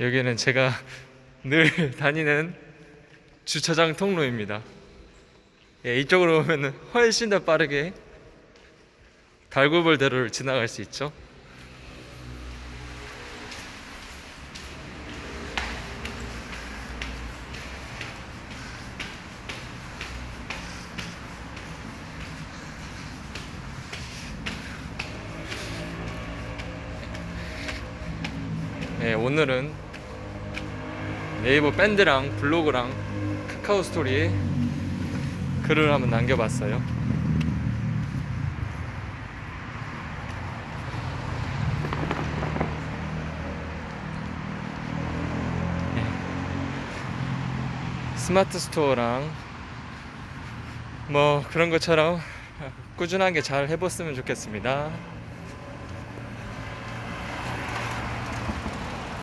여기는 제가 늘 다니는 주차장 통로입니다. 예, 이쪽으로 오면 훨씬 더 빠르게 달구벌대로를 지나갈 수 있죠. 네, 오늘은 네이버 밴드랑 블로그랑 카카오 스토리에 글을 한번 남겨봤어요. 네. 스마트 스토어랑 뭐 그런 것처럼 꾸준하게 잘 해봤으면 좋겠습니다.